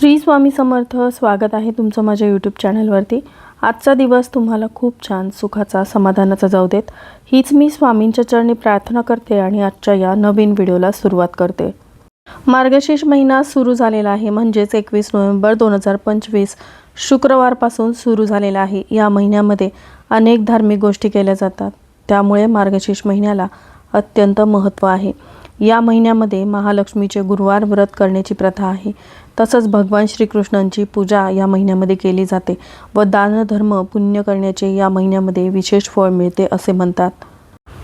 श्री स्वामी समर्थ स्वागत आहे तुमचं माझ्या यूट्यूब चॅनलवरती आजचा दिवस तुम्हाला खूप छान सुखाचा समाधानाचा जाऊ देत. हीच मी स्वामींच्या चरणी प्रार्थना करते आणि आजच्या या नवीन व्हिडिओला सुरुवात करते. मार्गशीर्ष महिना सुरू झालेला आहे म्हणजेच एकवीस नोव्हेंबर दोन हजार पंचवीस शुक्रवारपासून सुरू झालेला आहे. या महिन्यामध्ये अनेक धार्मिक गोष्टी केल्या जातात. त्यामुळे मार्गशीर्ष महिन्याला अत्यंत महत्त्व आहे. या महिन्यामध्ये महालक्ष्मीचे गुरुवार व्रत करण्याची प्रथा आहे. तसंच भगवान श्रीकृष्णांची पूजा या महिन्यामध्ये केली जाते व दानधर्म पुण्य करण्याचे या महिन्यामध्ये विशेष फळ मिळते असे म्हणतात.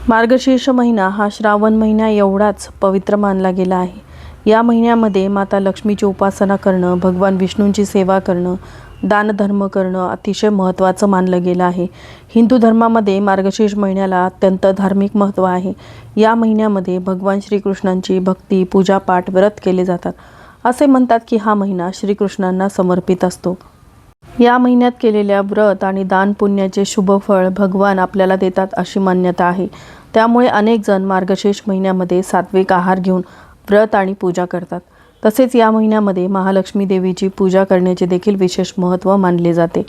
मार्गशीर्ष महिना हा श्रावण महिना एवढाच पवित्र मानला गेला आहे. या महिन्यामध्ये माता लक्ष्मीची उपासना करणं भगवान विष्णूंची सेवा करणं दानधर्म करणं अतिशय महत्त्वाचं मानलं गेलं आहे. हिंदू धर्मामध्ये मार्गशीर्ष महिन्याला अत्यंत धार्मिक महत्त्व आहे. या महिन्यामध्ये भगवान श्रीकृष्णांची भक्ती पूजापाठ व्रत केले जातात. असे म्हणतात की हा महिना श्रीकृष्णांना समर्पित असतो. या महिन्यात केलेल्या व्रत आणि दान पुण्याचे शुभफळ भगवान आपल्याला देतात अशी मान्यता आहे. त्यामुळे अनेक जण मार्गशीर्ष महिन्यामध्ये सात्विक आहार घेऊन व्रत आणि पूजा करतात. तसेच या महिन्यामध्ये महालक्ष्मी देवीची पूजा करण्याचे देखील विशेष महत्त्व मानले जाते.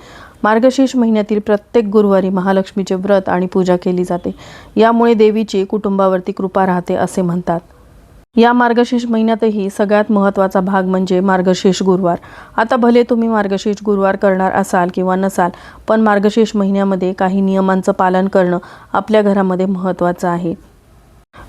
मार्गशीर्ष महिन्यातील प्रत्येक गुरुवारी महालक्ष्मीचे व्रत आणि पूजा केली जाते. यामुळे देवीची कुटुंबावरती कृपा राहते असे म्हणतात. या मार्गशीर्ष महिन्यातही सगळ्यात महत्त्वाचा भाग म्हणजे मार्गशीर्ष गुरुवार. आता भले तुम्ही मार्गशीर्ष गुरुवार करणार असाल किंवा नसाल पण मार्गशीर्ष महिन्यामध्ये काही नियमांचं पालन करणं आपल्या घरामध्ये महत्त्वाचं आहे.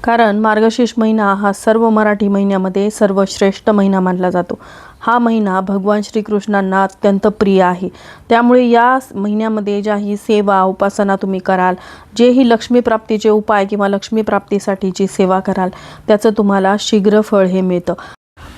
कारण मार्गशीर्ष महिना हा सर्व मराठी महिन्यामध्ये सर्वश्रेष्ठ महिना मानला जातो. हा महिना भगवान श्रीकृष्णांना अत्यंत प्रिय आहे. त्यामुळे या महिन्यामध्ये ज्याही सेवा उपासना तुम्ही कराल जेही लक्ष्मीप्राप्तीचे उपाय किंवा लक्ष्मीप्राप्तीसाठीची सेवा कराल त्याचं तुम्हाला शीघ्र फळ हे मिळतं.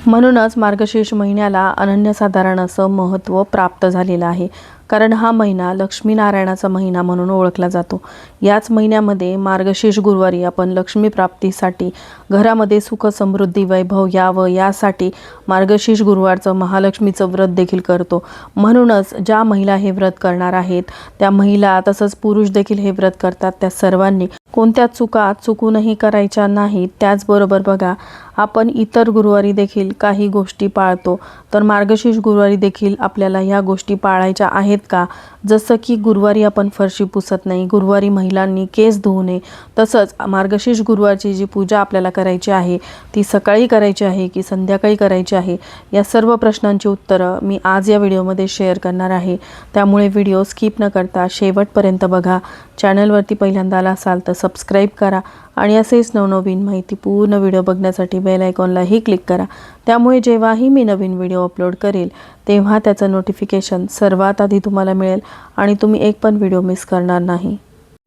म्हणूनच मार्गशीर्ष महिन्याला अनन्यसाधारण असं महत्त्व प्राप्त झालेलं आहे. कारण हा महिना लक्ष्मीनारायणाचा महिना म्हणून ओळखला जातो. याच महिन्यामध्ये मार्गशीर्ष गुरुवारी आपण लक्ष्मी प्राप्तीसाठी घरामध्ये सुख समृद्धी वैभव यावं यासाठी मार्गशीर्ष गुरुवारचं महालक्ष्मीचं व्रत देखील करतो. म्हणूनच ज्या महिला हे व्रत करणार आहेत त्या महिला तसंच पुरुष देखील हे व्रत करतात. त्या सर्वांनी कोणत्या चुका चुकूनही करायच्या नाहीत त्याचबरोबर बघा आपण इतर गुरुवारी देखील काही गोष्टी पाळतो. तर मार्गशीर्ष गुरुवारी देखील आपल्याला ह्या गोष्टी पाळायच्या आहेत का? जसं की गुरुवारी आपण फरशी पुसत नाही गुरुवारी महिलांनी केस धुवू नये तसंच मार्गशीर्ष गुरुवारची जी पूजा आपल्याला करायची आहे ती सकाळी करायची आहे की संध्याकाळी करायची आहे या सर्व प्रश्नांची उत्तरं मी आज या व्हिडिओमध्ये शेअर करणार आहे. त्यामुळे व्हिडिओ स्किप न करता शेवटपर्यंत बघा. चॅनलवरती पहिल्यांदा आला असाल तर सबस्क्राईब करा आणि असेच नवनवीन माहिती पूर्ण व्हिडिओ बघण्यासाठी बेल आयकॉनलाही क्लिक करा. त्यामुळे जेव्हाही मी नवीन व्हिडिओ अपलोड करेल तेव्हा त्याचं नोटिफिकेशन सर्वात आधी तुम्हाला मिळेल. आणि तुम्ही एक पण व्हिडिओ मिस करणार नाही.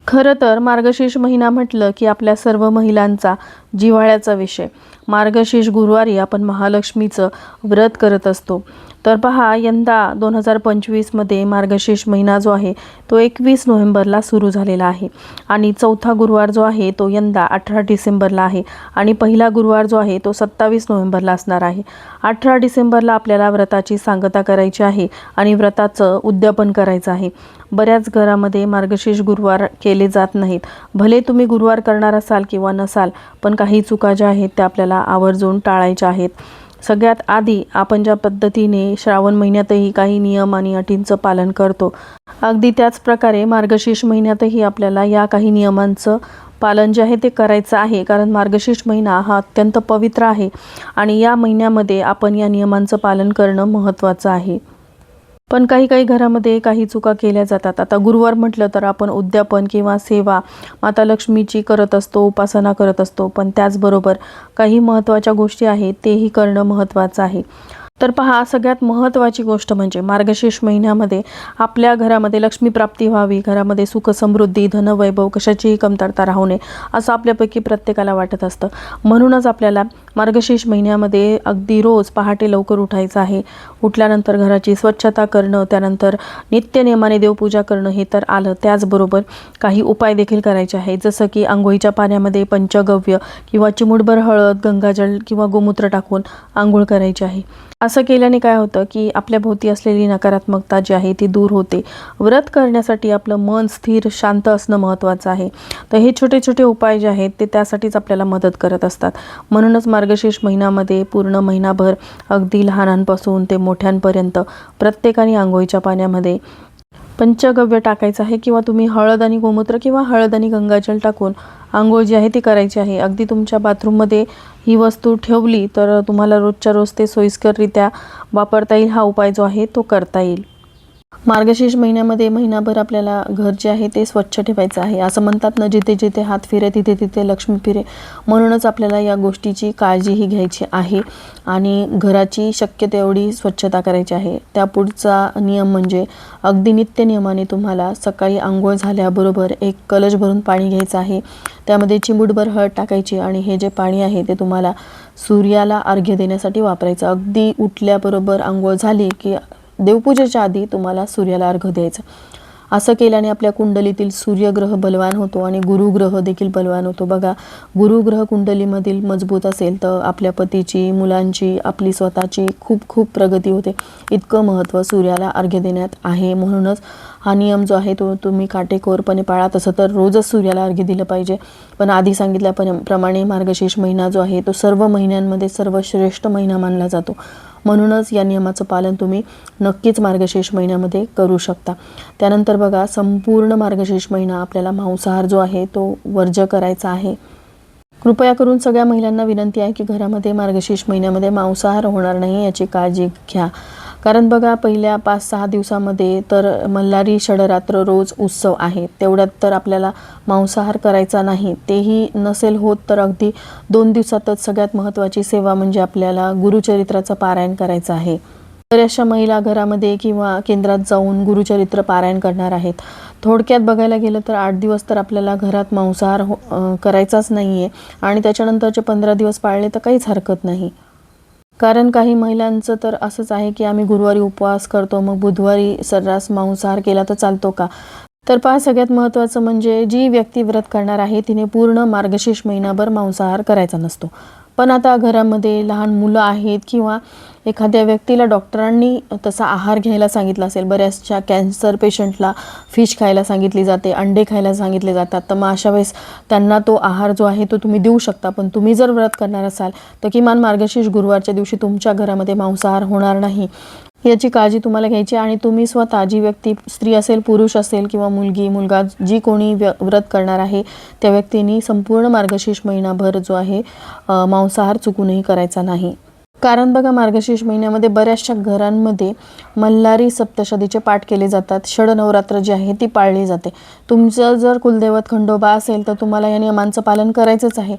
खरं तर मार्गशीर्ष महिना म्हटलं की आपल्या सर्व महिलांचा जिव्हाळ्याचा विषय. मार्गशीर्ष गुरुवारी आपण महालक्ष्मीचं व्रत करत असतो. तर पहा यंदा दोन हजार पंचवीसमध्ये मार्गशीर्ष महिना जो आहे तो एकवीस नोव्हेंबरला सुरू झालेला आहे. आणि चौथा गुरुवार जो आहे तो यंदा अठरा डिसेंबरला आहे. आणि पहिला गुरुवार जो आहे तो सत्तावीस नोव्हेंबरला असणार आहे. अठरा डिसेंबरला आपल्याला व्रताची सांगता करायची आहे आणि व्रताचं उद्यापन करायचं आहे. बऱ्याच घरामध्ये मार्गशीर्ष गुरुवार केले जात नाहीत. भले तुम्ही गुरुवार करणार असाल किंवा नसाल पण काही चुका ज्या आहेत त्या आपल्याला आवर्जून टाळायच्या आहेत. सगळ्यात आधी आपण ज्या पद्धतीने श्रावण महिन्यातही काही नियम आणि अटींचं पालन करतो अगदी त्याच प्रकारे मार्गशीर्ष महिन्यातही आपल्याला या काही नियमांचं पालन जे आहे ते करायचं आहे. कारण मार्गशीर्ष महिना हा अत्यंत पवित्र आहे आणि या महिन्यामध्ये आपण या नियमांचं पालन करणं महत्त्वाचं आहे. पण काही काही घरामध्ये काही चुका केल्या जातात. आता गुरुवार म्हटलं तर आपण उद्यापन किंवा सेवा माता लक्ष्मीची करत असतो उपासना करत असतो. पण त्याचबरोबर काही महत्त्वाच्या गोष्टी आहेत तेही करणं महत्त्वाचं आहे. तर पहा सगळ्यात महत्त्वाची गोष्ट म्हणजे मार्गशीर्ष महिन्यामध्ये आपल्या घरामध्ये लक्ष्मी प्राप्ती व्हावी घरामध्ये सुख समृद्धी धनवैभव कशाचीही कमतरता राहू नये असं आपल्यापैकी प्रत्येकाला वाटत असतं. म्हणूनच आपल्याला मार्गशीर्ष महिन्यामध्ये अगदी रोज पहाटे लवकर उठायचं आहे. उठल्यानंतर घराची स्वच्छता करणं त्यानंतर नित्यनियमाने देवपूजा करणं हे तर आलं त्याचबरोबर काही उपाय देखील करायचे आहेत. जसं की आंघोळीच्या पाण्यामध्ये पंचगव्य किंवा चिमुडभर हळद गंगाजल किंवा गोमूत्र टाकून आंघोळ करायची आहे. असं केल्याने काय होतं की आपल्या भोवती असलेली नकारात्मकता जी आहे ती दूर होते. व्रत करण्यासाठी आपलं मन स्थिर शांत असणं महत्त्वाचं आहे. तर हे छोटे छोटे उपाय जे आहेत ते त्यासाठीच आपल्याला मदत करत असतात. म्हणूनच मार्गशीर्ष महिन्यामध्ये पूर्ण महिनाभर अगदी लहानांपासून ते मोठ्यांपर्यंत प्रत्येकाने आंघोळीच्या पाण्यामध्ये पंचगव्य टाकायचं आहे किंवा तुम्ही हळद आणि गोमूत्र किंवा हळद आणि गंगाजल टाकून आंघोळ जी आहे ती करायची आहे. अगदी तुमच्या बाथरूममध्ये ही वस्तू ठेवली तर तुम्हाला रोजच्या रोज ते सोयीस्कररित्या वापरता येईल. हा उपाय जो आहे तो करता येईल. मार्गशीर्ष महिन्यामध्ये महिनाभर आपल्याला घर जे आहे ते स्वच्छ ठेवायचं आहे. असं म्हणतात ना जिथे जिथे हात फिरे तिथे तिथे लक्ष्मी फिरे. म्हणूनच आपल्याला या गोष्टीची काळजीही घ्यायची आहे आणि घराची शक्य तेवढी स्वच्छता करायची आहे. त्या पुढचा नियम म्हणजे अगदी नित्य नियमाने तुम्हाला सकाळी आंघोळ झाल्याबरोबर एक कलश भरून पाणी घ्यायचं आहे. त्यामध्ये चिमूटभर हळद टाकायची आणि हे जे पाणी आहे ते तुम्हाला सूर्याला अर्घ्य देण्यासाठी वापरायचं. अगदी उठल्याबरोबर आंघोळ झाली की देवपूजेच्या आधी तुम्हाला सूर्याला अर्घ द्यायचं. असं केल्याने आपल्या कुंडलीतील सूर्यग्रह बलवान होतो आणि गुरुग्रह देखील बलवान होतो. बघा गुरुग्रह कुंडलीमधील मजबूत असेल तर आपल्या पतीची मुलांची आपली स्वतःची खूप खूप प्रगती होते. इतकं महत्त्व सूर्याला अर्घ्य देण्यात आहे. म्हणूनच हा नियम जो आहे तो तुम्ही काटेकोरपणे पाळा. तसं तर रोजच सूर्याला अर्घ्य दिलं पाहिजे. पण आधी सांगितल्याप्रमाणे मार्गशीर्ष महिना जो आहे तो सर्व महिन्यांमध्ये सर्वश्रेष्ठ महिना मानला जातो. म्हणूनच या नियमाचं पालन तुम्ही नक्कीच मार्गशीर्ष महिन्यामध्ये करू शकता. त्यानंतर बघा संपूर्ण मार्गशीर्ष महिना आपल्याला मांसाहार जो आहे तो वर्ज करायचा आहे. कृपया करून सगळ्या महिलांना विनंती आहे की घरामध्ये मार्गशीर्ष महिन्यामध्ये मांसाहार होणार नाही याची काळजी घ्या. कारण बघा पहिल्या पाच सहा दिवसामध्ये तर मल्हारी षडरात्र रोज उत्सव आहे. तेवढ्यात तर आपल्याला मांसाहार करायचा नाही. तेही नसेल होत तर अगदी दोन दिवसातच सगळ्यात महत्त्वाची सेवा म्हणजे आपल्याला गुरुचरित्राचं पारायण करायचं आहे. बऱ्याचशा महिला घरामध्ये किंवा केंद्रात जाऊन गुरुचरित्र पारायण करणार आहेत. थोडक्यात बघायला गेलं तर आठ दिवस तर आपल्याला घरात मांसाहार हो करायचाच नाही आहे आणि त्याच्यानंतरचे पंधरा दिवस पाळले तर काहीच हरकत नाही. कारण काही महिलांचं तर असंच आहे की आम्ही गुरुवारी उपवास करतो मग बुधवारी सर्रास मांसाहार केला तर चालतो का? तर पहा सगळ्यात महत्त्वाचं म्हणजे जी व्यक्ती व्रत करणार आहे तिने पूर्ण मार्गशीर्ष महिनाभर मांसाहार करायचा नसतो. पण आता घरामध्ये लहान मुलं आहेत किंवा एखाद्या व्यक्तीला डॉक्टरांनी तसा आहार घ्यायला सांगितला असेल. बऱ्याचशा कॅन्सर पेशंटला फिश खायला सांगितली जाते अंडे खायला सांगितले जातात. तर मग अशा वेळेस त्यांना तो आहार जो आहे तो तुम्ही देऊ शकता. पण तुम्ही जर व्रत करणार असाल तर किमान मार्गशीर्ष गुरुवारच्या दिवशी तुमच्या घरामध्ये मांसाहार होणार नाही. याची काळजी तुम्हाला घ्यायची आणि तुम्ही स्वतः जी व्यक्ती स्त्री असेल पुरुष असेल किंवा मुलगी मुलगा जी कोणी व्य व्रत करणार आहे त्या व्यक्तींनी संपूर्ण मार्गशीर्ष महिनाभर जो आहे मांसाहार चुकूनही करायचा नाही. कारण बघा मार्गशीर्ष महिन्यामध्ये बऱ्याचशा घरांमध्ये मल्हारी सप्तशतीचे पाठ केले जातात. षडनवरात्र जी आहे ती पाळली जाते. तुमचं जर कुलदैवत खंडोबा असेल तर तुम्हाला या नियमांचं पालन करायचंच आहे.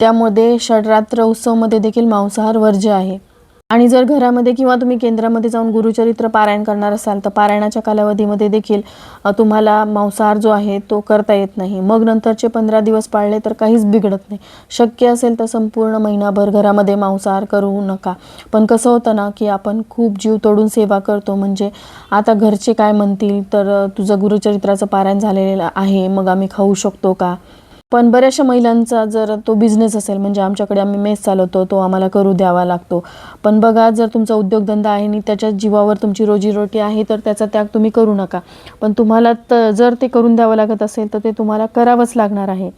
त्यामध्ये षडरात्र उत्सवमध्ये देखील मांसाहार वर्ज्य आहे. आणि जर घरामध्ये किंवा तुम्ही केंद्रामध्ये जाऊन गुरुचरित्र पारायण करणार असाल तर पारायणाच्या कालावधीमध्ये देखील तुम्हाला मांसाहार जो आहे तो करता येत नाही. मग नंतरचे पंधरा दिवस पाळले तर काहीच बिघडत नाही. शक्य असेल तर संपूर्ण महिनाभर घरामध्ये मांसाहार करू नका. पण कसं होतं ना की आपण खूप जीव तोडून सेवा करतो. म्हणजे आता घरचे काय म्हणतील? तर तुझं गुरुचरित्राचं पारायण झालेलं आहे मग आम्ही खाऊ शकतो का? पण बऱ्याचशा महिलांचा जर तो बिझनेस असेल म्हणजे आमच्याकडे आम्ही मेस चालवतो तो आम्हाला करू द्यावा लागतो. पण बघा जर तुमचा उद्योगधंदा आहे आणि त्याच्या जीवावर तुमची रोजीरोटी आहे तर त्याचा त्याग तुम्ही करू नका. पण तुम्हाला त जर ते करून द्यावं लागत असेल तर ते तुम्हाला करावंच लागणार आहे.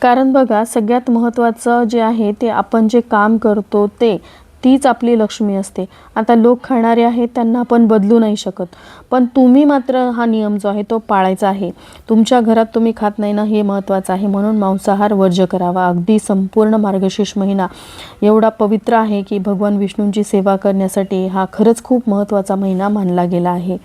कारण बघा सगळ्यात महत्त्वाचं जे आहे ते आपण जे काम करतो ते तीच आपली लक्ष्मी असते. आता लोक खाणारे आहेत त्यांना आपण बदलू नाही शकत. पण तुम्ही मात्र हा नियम जो आहे तो पाळायचा आहे. तुमच्या घरात तुम्ही खात नाही ना हे महत्त्वाचं आहे. म्हणून मांसाहार वर्ज्य करावा. अगदी संपूर्ण मार्गशीर्ष महिना एवढा पवित्र आहे की भगवान विष्णूंची सेवा करण्यासाठी हा खरंच खूप महत्त्वाचा महिना मानला गेला आहे.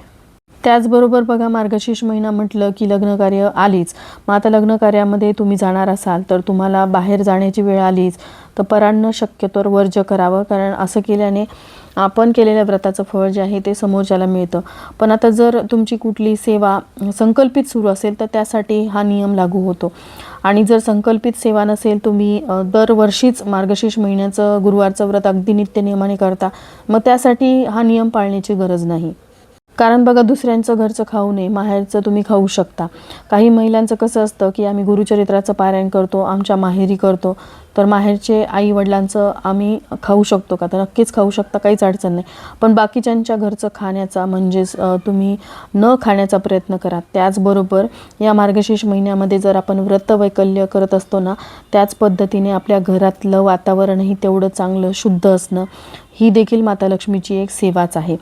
त्याचबरोबर बघा मार्गशीर्ष महिना म्हटलं की लग्नकार्य आलीच. मग आता लग्नकार्यामध्ये तुम्ही जाणार असाल तर तुम्हाला बाहेर जाण्याची वेळ आलीच. तर परांना शक्यतोवर वर्ज्य करावं कारण असं केल्याने आपण केलेल्या व्रताचं फळ जे आहे ते समोरच्याला मिळतं. पण आता जर तुमची कुठली सेवा संकल्पित सुरू असेल तर त्यासाठी हा नियम लागू होतो. आणि जर संकल्पित सेवा नसेल तुम्ही दरवर्षीच मार्गशीर्ष महिन्याचं गुरुवारचं व्रत अगदी नित्य नियमाने करता मग त्यासाठी हा नियम पाळण्याची गरज नाही. कारण बघा दुसऱ्यांचं घरचं खाऊ नये माहेरचं तुम्ही खाऊ शकता. काही महिलांचं कसं असतं की आम्ही गुरुचरित्राचं पारायण करतो आमच्या माहेरी करतो तर माहेरचे आई वडिलांचं आम्ही खाऊ शकतो का? तर नक्कीच खाऊ शकता काहीच अडचण नाही. पण बाकीच्यांच्या घरचं खाण्याचा म्हणजेच तुम्ही न खाण्याचा प्रयत्न करा. त्याचबरोबर या मार्गशीर्ष महिन्यामध्ये जर आपण व्रतवैकल्य करत असतो ना त्याच पद्धतीने आपल्या घरातलं वातावरणही तेवढं चांगलं शुद्ध असणं ही देखील माता लक्ष्मीची एक सेवाच आहे.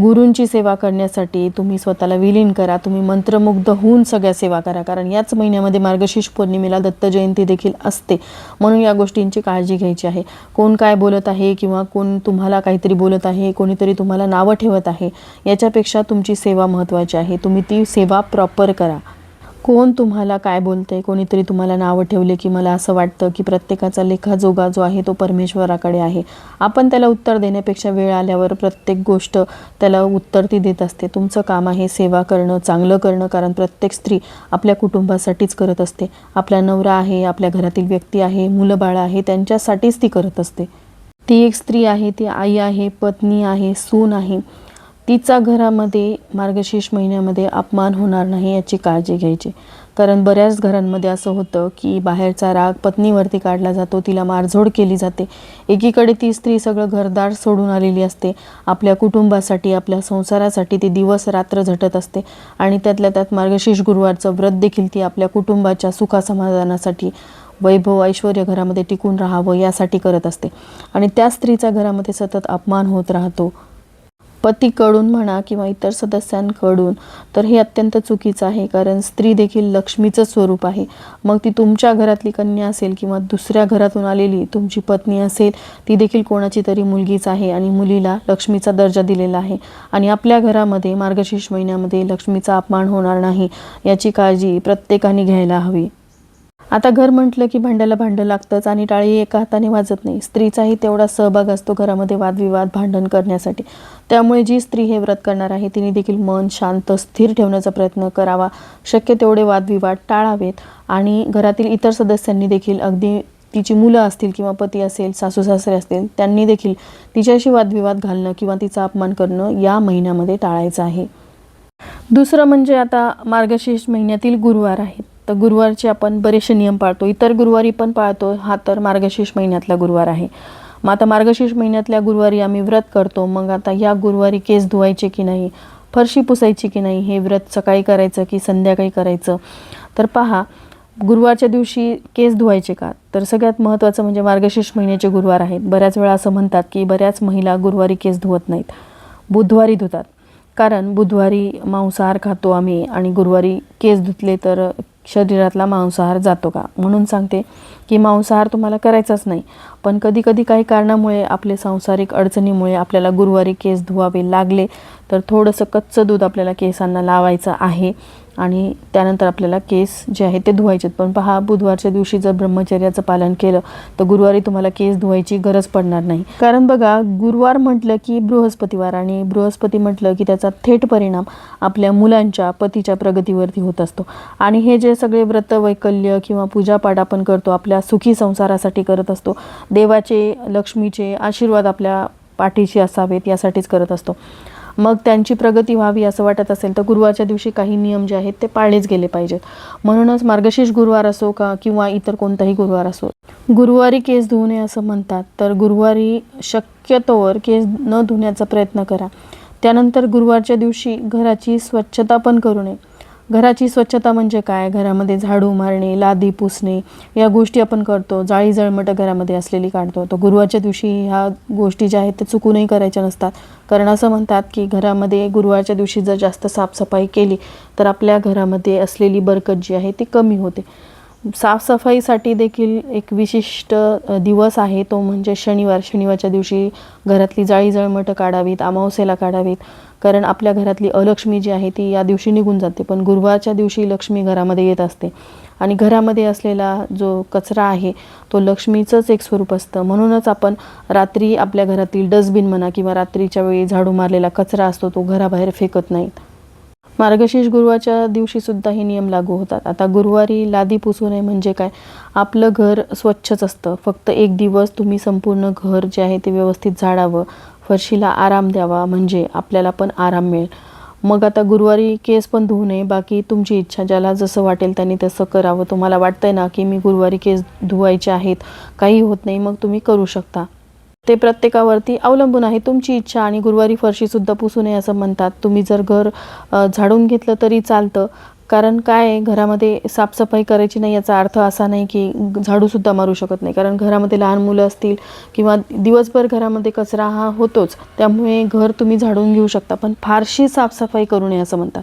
गुरूंची सेवा करण्यासाठी तुम्ही स्वतःला विलीन करा तुम्ही मंत्रमुग्ध होऊन सगळ्या सेवा करा. कारण याच महिन्यामध्ये मार्गशीर्ष पौर्णिमेला दत्त जयंती देखील असते. म्हणून या गोष्टींची काळजी घ्यायची आहे. कोण काय बोलत आहे किंवा कोण तुम्हाला काहीतरी बोलत आहे कोणीतरी तुम्हाला नावं ठेवत आहे याच्यापेक्षा तुमची सेवा महत्त्वाची आहे. तुम्ही ती सेवा प्रॉपर करा. कोण तुम्हाला काय बोलते कोणीतरी तुम्हाला नावं ठेवले की मला असं वाटतं की प्रत्येकाचा लेखाजोगा जो आहे तो परमेश्वराकडे आहे. आपण त्याला उत्तर देण्यापेक्षा वेळ आल्यावर प्रत्येक गोष्ट त्याला उत्तर ती देत असते. तुमचं काम आहे सेवा करणं चांगलं करणं कारण प्रत्येक स्त्री आपल्या कुटुंबासाठीच करत असते. आपला नवरा आहे आपल्या घरातील व्यक्ती आहे मुलं बाळं आहे त्यांच्यासाठीच ती करत असते. ती एक स्त्री आहे ती आई आहे पत्नी आहे सून आहे. तिचा घरामध्ये मार्गशीर्ष महिन्यामध्ये अपमान होणार नाही याची काळजी घ्यायची. कारण बऱ्याच घरांमध्ये असं होतं की बाहेरचा राग पत्नीवरती काढला जातो तिला मारझोड केली जाते. एकीकडे ती स्त्री सगळं घरदार सोडून आलेली असते. आपल्या कुटुंबासाठी आपल्या संसारासाठी ती दिवस रात्र झटत असते. आणि त्यातल्या त्यात मार्गशीर्ष गुरुवारचं व्रत देखील ती आपल्या कुटुंबाच्या सुखासमाधानासाठी वैभव ऐश्वर घरामध्ये टिकून राहावं यासाठी करत असते. आणि त्या स्त्रीचा घरामध्ये सतत अपमान होत राहतो. पतीकडून म्हणा किंवा इतर सदस्यांकडून तर हे अत्यंत चुकीचं आहे कारण स्त्री देखील लक्ष्मीचं स्वरूप आहे. मग ती तुमच्या घरातली कन्या असेल किंवा दुसऱ्या घरातून आलेली तुमची पत्नी असेल ती देखील कोणाची तरी मुलगीच आहे आणि मुलीला लक्ष्मीचा दर्जा दिलेला आहे. आणि आपल्या घरामध्ये मार्गशीर्ष महिन्यामध्ये लक्ष्मीचा अपमान होणार नाही याची काळजी प्रत्येकाने घ्यायला हवी. आता घर म्हटलं की भांड्याला भांडं लागतंच आणि टाळी एका हाताने वाजत नाही. स्त्रीचाही तेवढा सहभाग असतो घरामध्ये वादविवाद भांडण करण्यासाठी. त्यामुळे जी स्त्री हे व्रत करणार आहे तिने देखील मन शांत स्थिर ठेवण्याचा प्रयत्न करावा. शक्य तेवढे वादविवाद टाळावेत आणि घरातील इतर सदस्यांनी देखील अगदी तिची मुलं असतील किंवा पती असेल सासू सासरे असतील त्यांनी देखील तिच्याशी वादविवाद घालणं किंवा तिचा अपमान करणं या महिन्यामध्ये टाळायचं आहे. दुसरं म्हणजे आता मार्गशीर्ष महिन्यातील गुरुवार आहेत तर गुरुवारचे आपण बरेचसे नियम पाळतो. इतर गुरुवारी पण पाळतो. हा तर मार्गशीर्ष महिन्यातला गुरुवार आहे. मग आता मार्गशीर्ष महिन्यातल्या गुरुवारी आम्ही व्रत करतो. मग आता या गुरुवारी केस धुवायचे की नाही? फरशी पुसायची की नाही? हे व्रत सकाळी करायचं की संध्याकाळी करायचं? तर पहा गुरुवारच्या दिवशी केस धुवायचे का? तर सगळ्यात महत्त्वाचं म्हणजे मार्गशीर्ष महिन्याचे गुरुवार आहेत. बऱ्याच वेळा असं म्हणतात की बऱ्याच महिला गुरुवारी केस धुवत नाहीत. बुधवारी धुतात. कारण बुधवारी मांसाहार खातो आम्ही आणि गुरुवारी केस धुतले तर शरीरातला मांसाहार जातो का? म्हणून सांगते की मांसाहार तुम्हाला करायचाच नाही. पण कधी कधी काही कारणामुळे आपले सांसारिक अडचणीमुळे आपल्याला गुरुवारी केस धुवावे लागले तर थोडंसं कच्चं दूध आपल्याला केसांना लावायचं आहे. आणि त्यानंतर आपल्याला केस जे आहे ते धुवायचे पण पहा बुधवारच्या दिवशी जर ब्रह्मचर्याचं पालन केलं तर गुरुवारी तुम्हाला केस धुवायची गरज पडणार नाही. कारण बघा गुरुवार म्हटलं की बृहस्पतिवार आणि बृहस्पती म्हटलं की त्याचा थेट परिणाम आपल्या मुलांच्या पतीच्या प्रगतीवरती होत असतो. आणि हे जे सगळे व्रत वैकल्य किंवा पूजापाठ आपण करतो आपल्या सुखी संसारासाठी करत असतो देवाचे लक्ष्मीचे आशीर्वाद आपल्या पाठीशी असावेत यासाठीच करत असतो. मग त्यांची प्रगती व्हावी असं वाटत असेल तर गुरुवारच्या दिवशी काही नियम जे आहेत ते पाळलेच गेले पाहिजेत. म्हणूनच मार्गशीर्ष गुरुवार असो का किंवा इतर कोणताही गुरुवार असो गुरुवारी केस धुऊ नये असं म्हणतात तर गुरुवारी शक्यतोवर केस न धुण्याचा प्रयत्न करा. त्यानंतर गुरुवारच्या दिवशी घराची स्वच्छता पण करू नये. घराची स्वच्छता म्हणजे काय? घरामध्ये झाडू मारणे लादी पुसणे या गोष्टी आपण करतो. जाळी जळमटं घरामध्ये असलेली काढतो. तर गुरुवारच्या दिवशी ह्या गोष्टी ज्या आहेत त्या चुकूनही करायच्या नसतात. कारण असं म्हणतात की घरामध्ये गुरुवारच्या दिवशी जर जास्त साफसफाई केली तर आपल्या घरामध्ये असलेली बरकत जी आहे ती कमी होते. साफसफाईसाठी देखील एक विशिष्ट दिवस आहे. तो म्हणजे शनिवार. शनिवारच्या दिवशी घरातली जाळी जळमटं काढावीत अमावस्येला काढावीत. कारण आपल्या घरातली अलक्ष्मी जी आहे ती या दिवशी निघून जाते पण गुरुवारच्या दिवशी लक्ष्मी घरामध्ये येत असते. आणि घरामध्ये असलेला जो कचरा आहे तो लक्ष्मीचंच एक स्वरूप असतं. म्हणूनच आपण रात्री आपल्या घरातील डस्टबिन म्हणा किंवा रात्रीच्या वेळी झाडू मारलेला कचरा असतो तो घराबाहेर फेकत नाहीत मार्गशीर्ष गुरुवारच्या दिवशी सुद्धा हे नियम लागू होतात. आता गुरुवारी लादी पुसू नये म्हणजे काय? आपलं घर स्वच्छच असतं. फक्त एक दिवस तुम्ही संपूर्ण घर जे आहे ते व्यवस्थित झाडावं फरशीला आराम द्यावा म्हणजे आपल्याला पण आराम मिळेल. मग आता गुरुवारी केस पण धुवू नये बाकी तुमची इच्छा ज्याला जसं वाटेल त्यांनी तसं करावं. तुम्हाला वाटतंय ना की मी गुरुवारी केस धुवायचे आहेत काही होत नाही मग तुम्ही करू शकता. ते प्रत्येकावरती अवलंबून आहे. तुमची इच्छा आणि गुरुवारी फरशीसुद्धा पुसू नये असं म्हणतात. तुम्ही जर घर झाडून घेतलं तरी चालतं कारण काय घरामध्ये साफसफाई करायची नाही याचा अर्थ असा नाही की झाडूसुद्धा मारू शकत नाही. कारण घरामध्ये लहान मुलं असतील किंवा दिवसभर घरामध्ये कचरा हा होतोच त्यामुळे घर तुम्ही झाडून घेऊ शकता. पण फारशी साफसफाई करू नये असं म्हणतात.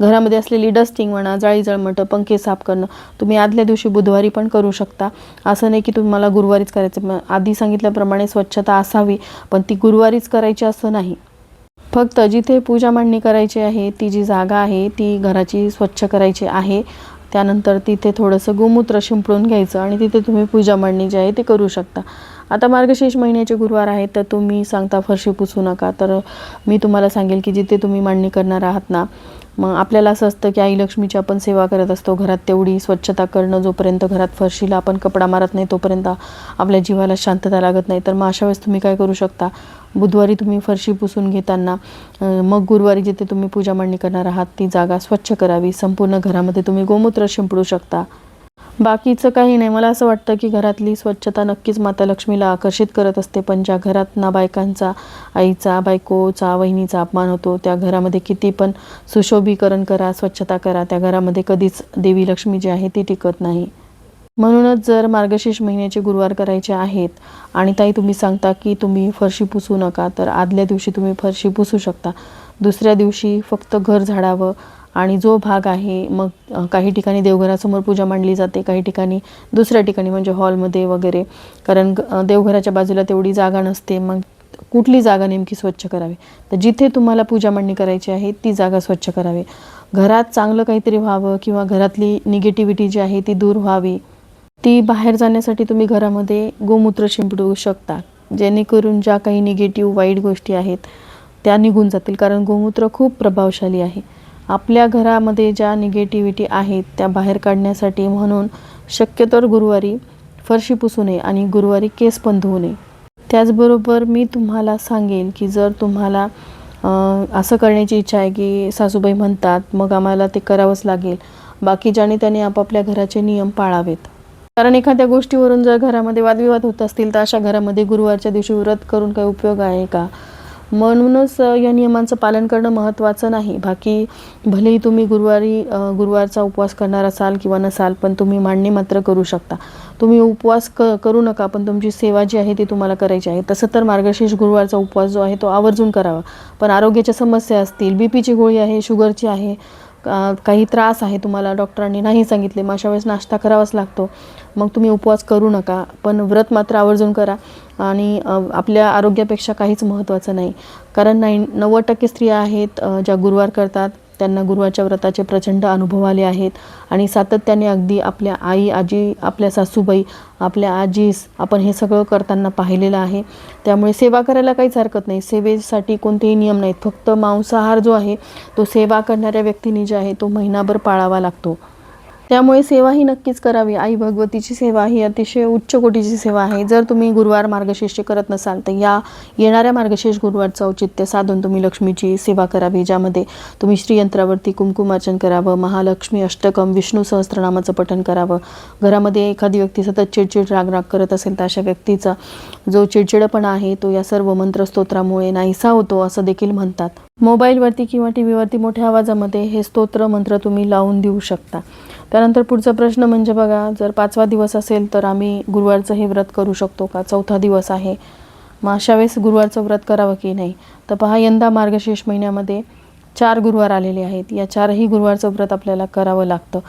घरामध्ये असलेली डस्टिंग म्हणा जाळी जळमटं पंखे साफ करणं तुम्ही आदल्या दिवशी बुधवारी पण करू शकता. असं नाही की तुम्हाला गुरुवारीच करायचं. आधी सांगितल्याप्रमाणे स्वच्छता असावी पण ती गुरुवारीच करायची असं नाही. फक्त जिथे पूजा मांडणी करायची आहे ती जी जागा आहे ती घराची स्वच्छ करायची आहे. त्यानंतर तिथे थोडंसं गोमूत्र शिंपडून घ्यायचं आणि तिथे तुम्ही पूजा मांडणी जी आहे ते करू शकता. आता मार्गशीर्ष महिन्याचे गुरुवार आहेत तर तुम्ही सांगता फरशी पुसू नका. तर मी तुम्हाला सांगेल की जिथे तुम्ही मांडणी करणार आहात ना मग आपल्याला असं असतं की आई लक्ष्मीची आपण सेवा करत असतो घरात तेवढी स्वच्छता करणं जोपर्यंत घरात फरशीला आपण कपडा मारत नाही तोपर्यंत आपल्या जीवाला शांतता लागत नाही. तर मग अशा वेळेस तुम्ही काय करू शकता? बुधवारी तुम्ही फरशी पुसून घेताना मग गुरुवारी जिथे तुम्ही पूजा मांडणी करणार आहात ती जागा स्वच्छ करावी. संपूर्ण घरामध्ये तुम्ही गोमूत्र शिंपडू शकता. बाकीचं काही नाही. मला असं वाटतं की घरातली स्वच्छता नक्कीच माता लक्ष्मीला आकर्षित करत असते. पण ज्या घरात ना बायकांचा आईचा बायकोचा वहिनीचा अपमान होतो त्या घरामध्ये किती पण सुशोभीकरण करा स्वच्छता करा त्या घरामध्ये कधीच देवी लक्ष्मी जी आहे ती टिकत नाही. म्हणूनच जर मार्गशीर्ष महिन्याचे गुरुवार करायचे आहेत आणि ताई तुम्ही सांगता की तुम्ही फरशी पुसू नका तर आदल्या दिवशी तुम्ही फरशी पुसू शकता. दुसऱ्या दिवशी फक्त घर झाडावं आणि जो भाग आहे मग काही ठिकाणी देवघरासमोर पूजा मांडली जाते काही ठिकाणी दुसऱ्या ठिकाणी म्हणजे हॉलमध्ये वगैरे. कारण देवघराच्या बाजूला तेवढी जागा नसते मग कुठली जागा नेमकी स्वच्छ करावी? तर जिथे तुम्हाला पूजा मांडणी करायची आहे ती जागा स्वच्छ करावी. घरात चांगलं काहीतरी व्हावं किंवा घरातली निगेटिव्हिटी जी आहे ती दूर व्हावी. ती बाहेर जाण्यासाठी तुम्ही घरामध्ये गोमूत्र शिंपडू शकता जेणेकरून ज्या काही निगेटिव्ह वाईट गोष्टी आहेत त्या निघून जातील. कारण गोमूत्र खूप प्रभावशाली आहे. आपल्या घरामध्ये ज्या निगेटिव्हिटी आहेत त्या बाहेर काढण्यासाठी म्हणून शक्यतोवर गुरुवारी फरशी पुसू नये आणि गुरुवारी केस पण धुवू नये. त्याचबरोबर मी तुम्हाला सांगेन की जर तुम्हाला असं करण्याची इच्छा आहे की सासूबाई म्हणतात मग आम्हाला ते करावंच लागेल. बाकीच्याने त्याने आपापल्या घराचे नियम पाळावेत. कारण एखाद्या गोष्टीवरून जर घरामध्ये वादविवाद होत असतील तर अशा घरामध्ये गुरुवारच्या दिवशी व्रत करून काही उपयोग आहे का? म्हणूनच या नियमांचं पालन करणं महत्त्वाचं नाही. बाकी भलेही तुम्ही गुरुवारी गुरुवारचा उपवास करणार असाल किंवा नसाल पण तुम्ही मांडणी मात्र करू शकता. तुम्ही उपवास क करू नका पण तुमची सेवा जी आहे ती तुम्हाला करायची आहे. तसं तर मार्गशीर्ष गुरुवारचा उपवास जो आहे तो आवर्जून करावा. पण आरोग्याच्या समस्या असतील बी पीची गोळी आहे शुगरची आहे का- काही त्रास आहे तुम्हाला डॉक्टरांनी नाही सांगितले मग अशा वेळेस नाश्ता करावाच लागतो. मग तुम्ही उपवास करू नका पण व्रत मात्र आवर्जून करा आणि आपल्या आरोग्यापेक्षा काहीच महत्त्वाचं नाही. कारण नाही नव्वद टक्के स्त्रिया आहेत ज्या गुरुवार करतात त्यांना गुरुवारच्या व्रताचे प्रचंड अनुभव आले आहेत. आणि सातत्याने अगदी आपल्या आई आजी आपल्या सासूबाई आपल्या आजीस आपण हे सगळं करताना पाहिलेलं आहे. त्यामुळे सेवा करायला काहीच हरकत नाही. सेवेसाठी कोणतेही नियम नाहीत. फक्त मांसाहार जो आहे तो सेवा करणाऱ्या व्यक्तीने जे आहे तो महिनाभर पाळावा लागतो. त्यामुळे सेवा ही नक्कीच करावी. आई भगवतीची सेवा ही अतिशय उच्च कोटीची सेवा आहे. जर तुम्ही गुरुवार मार्गशीर्ष करत नसाल तर या येणाऱ्या मार्गशीर्ष गुरुवारचं औचित्य साधून तुम्ही लक्ष्मीची सेवा करावी ज्यामध्ये तुम्ही श्रीयंत्रावरती कुंकुमार्चन करावं महालक्ष्मी अष्टकम विष्णू सहस्त्रनामाचं पठण करावं. घरामध्ये एखादी व्यक्ती सतत चिडचिड राग राग करत असेल तर अशा व्यक्तीचा जो चिडचिडपणा आहे तो या सर्व मंत्रस्तोत्रामुळे नाहीसा होतो असं देखील म्हणतात. मोबाईलवरती किंवा टी व्हीवरती मोठ्या आवाजामध्ये हे स्तोत्र मंत्र तुम्ही लावून देऊ शकता. त्यानंतर पुढचा प्रश्न म्हणजे बघा जर पाचवा दिवस असेल तर आम्ही गुरुवारचं हे व्रत करू शकतो का? चौथा दिवस आहे. मग अशा वेळेस गुरुवारचं व्रत करावं की नाही? तर पहा यंदा मार्गशीर्ष महिन्यामध्ये चार गुरुवार आलेले आहेत. या चारही गुरुवारचं व्रत आपल्याला करावं लागतं.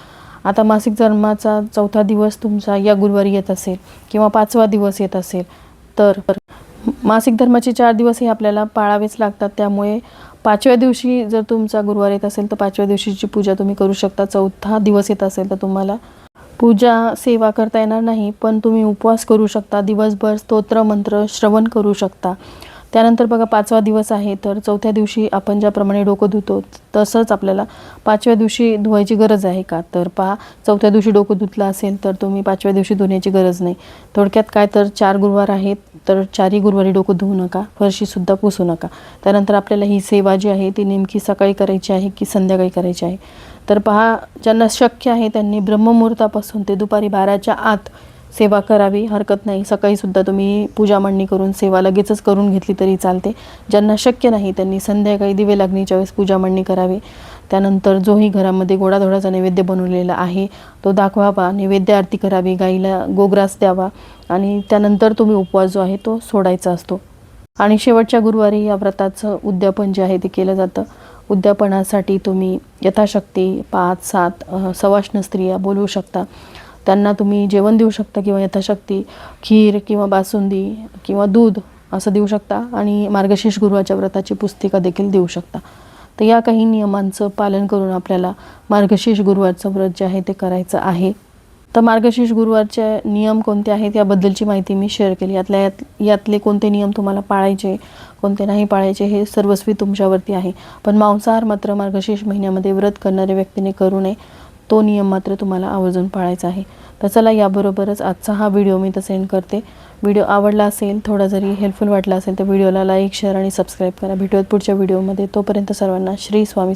आता मासिक जन्माचा चौथा दिवस तुमचा या गुरुवारी येत असेल किंवा पाचवा दिवस येत असेल तर मासिक धर्माचे चार दिवस हे आपल्याला पाळावेच लागतात. त्यामुळे पाचव्या दिवशी जर तुमचा गुरुवार येत असेल तर पाचव्या दिवशीची पूजा तुम्ही करू शकता. चौथा दिवस येत असेल तर तुम्हाला पूजा सेवा करता येणार नाही पण तुम्ही उपवास करू शकता. दिवसभर स्तोत्र मंत्र श्रवण करू शकता. त्यानंतर बघा पाचवा दिवस आहे तर चौथ्या दिवशी आपण ज्याप्रमाणे डोकं धुतो तसंच आपल्याला पाचव्या दिवशी धुवायची गरज आहे का? तर पहा चौथ्या दिवशी डोकं धुतलं असेल तर तुम्ही पाचव्या दिवशी धुण्याची गरज नाही. थोडक्यात काय तर चार गुरुवार आहेत तर चारही गुरुवारी डोकं धुवू नका फरशीसुद्धा पुसू नका. त्यानंतर आपल्याला ही सेवा जी आहे ती नेमकी सकाळी करायची आहे की संध्याकाळी करायची आहे? तर पहा ज्यांना शक्य आहे त्यांनी ब्रह्ममुहूर्तापासून ते दुपारी बाराच्या आत सेवा करावी हरकत नाही. सकाळीसुद्धा तुम्ही पूजा मांडणी करून सेवा लगेचच करून घेतली तरी चालते. ज्यांना शक्य नाही त्यांनी संध्याकाळी दिवे लागणीच्या वेळेस पूजा मांडणी करावी. त्यानंतर जोही घरामध्ये गोडाधोडाचा नैवेद्य बनवलेला आहे. तो दाखवावा नैवेद्य आरती करावी गाईला गोग्रास द्यावा आणि त्यानंतर तुम्ही उपवास जो आहे तो सोडायचा असतो. आणि शेवटच्या गुरुवारी या व्रताचं उद्यापन जे आहे ते केलं जातं. उद्यापनासाठी तुम्ही यथाशक्ती पाच सात सवाष्ण स्त्रिया बोलवू शकता. त्यांना तुम्ही जेवण देऊ शकता किंवा यथाशक्ती खीर किंवा बासुंदी किंवा दूध असं देऊ शकता आणि मार्गशीर्ष गुरुवाच्या व्रताची पुस्तिका देखील देऊ शकता. तर या काही नियमांचं पालन करून आपल्याला मार्गशीर्ष गुरुवारचं व्रत जे आहे ते करायचं आहे. तर मार्गशीर्ष गुरुवारचे नियम कोणते आहेत याबद्दलची माहिती मी शेअर केली. यातल्या यात यातले कोणते नियम तुम्हाला पाळायचे कोणते नाही पाळायचे हे सर्वस्वी तुमच्यावरती आहे. पण मांसाहार मात्र मार्गशीर्ष महिन्यामध्ये व्रत करणाऱ्या व्यक्तीने करू नये. तो नियम मात्र तुम्हाला आवर्जून पाळायचा आहे. तर चला याबरोबरच आजचा हा व्हिडिओ मी तर सेंड करते. व्हिडिओ आवडला असेल थोडा जरी हेल्पफुल वाटला असेल तर व्हिडिओला लाईक शेअर आणि सबस्क्राईब करा. भेटूयात पुढच्या व्हिडिओमध्ये तोपर्यंत सर्वांना श्री स्वामी